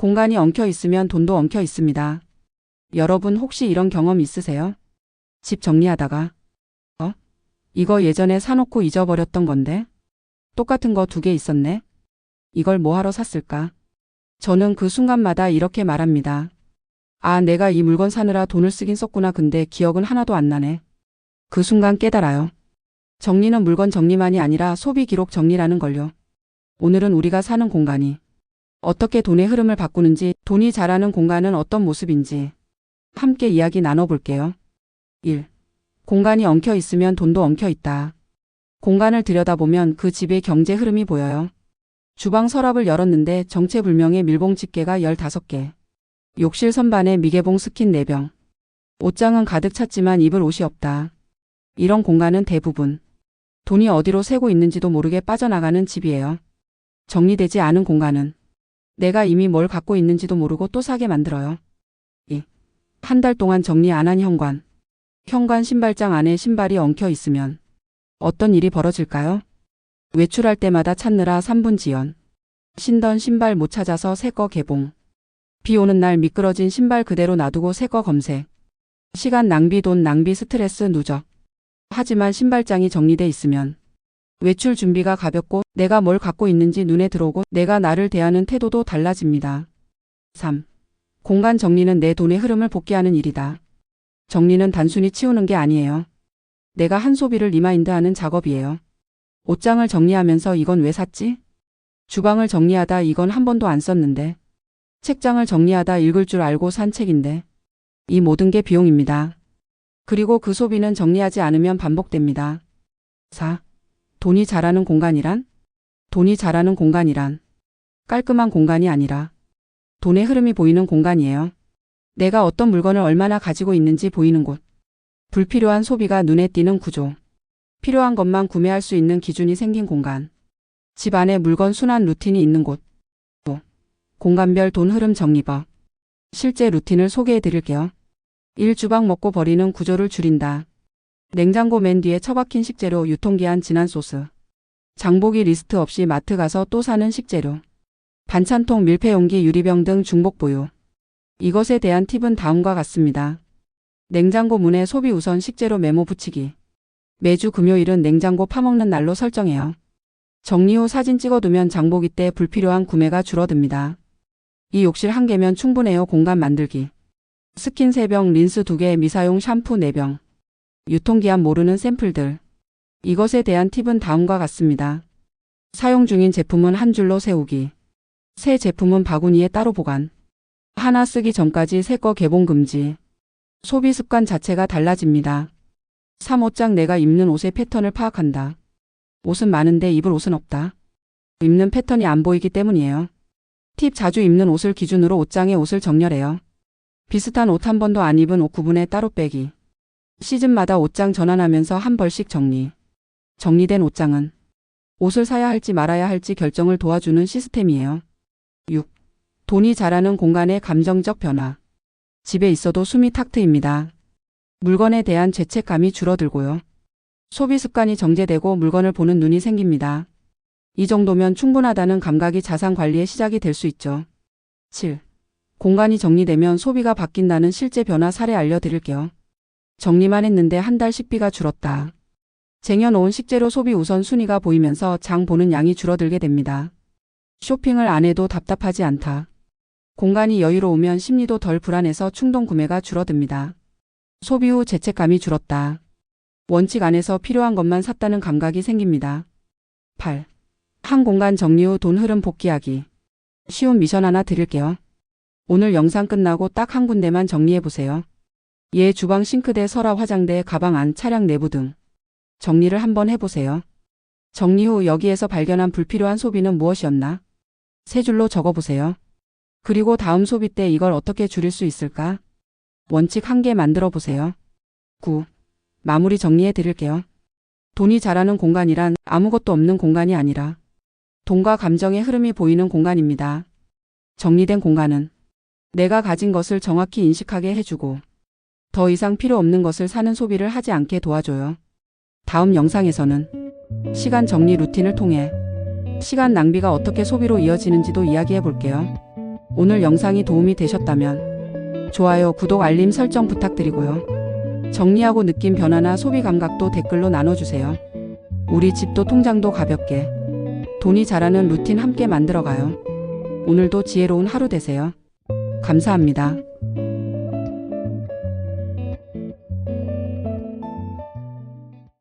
공간이 엉켜 있으면 돈도 엉켜 있습니다. 여러분 혹시 이런 경험 있으세요? 집 정리하다가, 어? 이거 예전에 사놓고 잊어버렸던 건데? 똑같은 거 두 개 있었네? 이걸 뭐하러 샀을까? 저는 그 순간마다 이렇게 말합니다. 아, 내가 이 물건 사느라 돈을 쓰긴 썼구나. 근데 기억은 하나도 안 나네. 그 순간 깨달아요. 정리는 물건 정리만이 아니라 소비 기록 정리라는 걸요. 오늘은 우리가 사는 공간이 어떻게 돈의 흐름을 바꾸는지, 돈이 자라는 공간은 어떤 모습인지 함께 이야기 나눠볼게요. 1. 공간이 엉켜 있으면 돈도 엉켜 있다. 공간을 들여다보면 그 집의 경제 흐름이 보여요. 주방 서랍을 열었는데 정체불명의 밀봉 집게가 15개. 욕실 선반에 미개봉 스킨 4병. 옷장은 가득 찼지만 입을 옷이 없다. 이런 공간은 대부분 돈이 어디로 새고 있는지도 모르게 빠져나가는 집이에요. 정리되지 않은 공간은 내가 이미 뭘 갖고 있는지도 모르고 또 사게 만들어요. 2. 한 달 동안 정리 안 한 현관. 현관 신발장 안에 신발이 엉켜 있으면 어떤 일이 벌어질까요? 외출할 때마다 찾느라 3분 지연. 신던 신발 못 찾아서 새 거 개봉. 비 오는 날 미끄러진 신발 그대로 놔두고 새 거 검색. 시간 낭비 돈 낭비 스트레스 누적. 하지만 신발장이 정리돼 있으면 외출 준비가 가볍고 내가 뭘 갖고 있는지 눈에 들어오고 내가 나를 대하는 태도도 달라집니다. 3. 공간 정리는 내 돈의 흐름을 복귀하는 일이다. 정리는 단순히 치우는 게 아니에요. 내가 한 소비를 리마인드하는 작업이에요. 옷장을 정리하면서 이건 왜 샀지? 주방을 정리하다 이건 한 번도 안 썼는데. 책장을 정리하다 읽을 줄 알고 산 책인데. 이 모든 게 비용입니다. 그리고 그 소비는 정리하지 않으면 반복됩니다. 4. 돈이 자라는 공간이란? 돈이 자라는 공간이란 깔끔한 공간이 아니라 돈의 흐름이 보이는 공간이에요. 내가 어떤 물건을 얼마나 가지고 있는지 보이는 곳. 불필요한 소비가 눈에 띄는 구조. 필요한 것만 구매할 수 있는 기준이 생긴 공간. 집 안에 물건 순환 루틴이 있는 곳. 또 공간별 돈 흐름 정리법. 실제 루틴을 소개해 드릴게요. 1. 주방 먹고 버리는 구조를 줄인다. 냉장고 맨 뒤에 처박힌 식재료 유통기한 지난 소스. 장보기 리스트 없이 마트 가서 또 사는 식재료. 반찬통 밀폐용기 유리병 등 중복 보유. 이것에 대한 팁은 다음과 같습니다. 냉장고 문에 소비 우선 식재료 메모 붙이기. 매주 금요일은 냉장고 파먹는 날로 설정해요. 정리 후 사진 찍어두면 장보기 때 불필요한 구매가 줄어듭니다. 이 욕실 한 개면 충분해요 공간 만들기. 스킨 3병, 린스 2개, 미사용 샴푸 4병. 유통기한 모르는 샘플들. 이것에 대한 팁은 다음과 같습니다. 사용 중인 제품은 한 줄로 세우기. 새 제품은 바구니에 따로 보관. 하나 쓰기 전까지 새 거 개봉 금지. 소비 습관 자체가 달라집니다. 3. 옷장 내가 입는 옷의 패턴을 파악한다. 옷은 많은데 입을 옷은 없다. 입는 패턴이 안 보이기 때문이에요. 팁 자주 입는 옷을 기준으로 옷장에 옷을 정렬해요. 비슷한 옷 한 번도 안 입은 옷 구분에 따로 빼기. 시즌마다 옷장 전환하면서 한 벌씩 정리. 정리된 옷장은 옷을 사야 할지 말아야 할지 결정을 도와주는 시스템이에요. 6. 돈이 자라는 공간의 감정적 변화. 집에 있어도 숨이 탁 트입니다. 물건에 대한 죄책감이 줄어들고요. 소비 습관이 정제되고 물건을 보는 눈이 생깁니다. 이 정도면 충분하다는 감각이 자산 관리의 시작이 될 수 있죠. 7. 공간이 정리되면 소비가 바뀐다는 실제 변화 사례 알려드릴게요. 정리만 했는데 한 달 식비가 줄었다. 쟁여놓은 식재료 소비 우선 순위가 보이면서 장 보는 양이 줄어들게 됩니다. 쇼핑을 안 해도 답답하지 않다. 공간이 여유로우면 심리도 덜 불안해서 충동 구매가 줄어듭니다. 소비 후 죄책감이 줄었다. 원칙 안에서 필요한 것만 샀다는 감각이 생깁니다. 8. 한 공간 정리 후 돈 흐름 복귀하기. 쉬운 미션 하나 드릴게요. 오늘 영상 끝나고 딱 한 군데만 정리해 보세요. 예 주방 싱크대 서랍 화장대 가방 안 차량 내부 등 정리를 한번 해보세요. 정리 후 여기에서 발견한 불필요한 소비는 무엇이었나? 세 줄로 적어보세요. 그리고 다음 소비 때 이걸 어떻게 줄일 수 있을까? 원칙 한 개 만들어 보세요. 9. 마무리 정리해 드릴게요. 돈이 자라는 공간이란 아무것도 없는 공간이 아니라 돈과 감정의 흐름이 보이는 공간입니다. 정리된 공간은 내가 가진 것을 정확히 인식하게 해주고 더 이상 필요 없는 것을 사는 소비를 하지 않게 도와줘요. 다음 영상에서는 시간 정리 루틴을 통해 시간 낭비가 어떻게 소비로 이어지는지도 이야기해 볼게요. 오늘 영상이 도움이 되셨다면 좋아요, 구독, 알림 설정 부탁드리고요. 정리하고 느낀 변화나 소비 감각도 댓글로 나눠주세요. 우리 집도 통장도 가볍게 돈이 자라는 루틴 함께 만들어가요. 오늘도 지혜로운 하루 되세요. 감사합니다.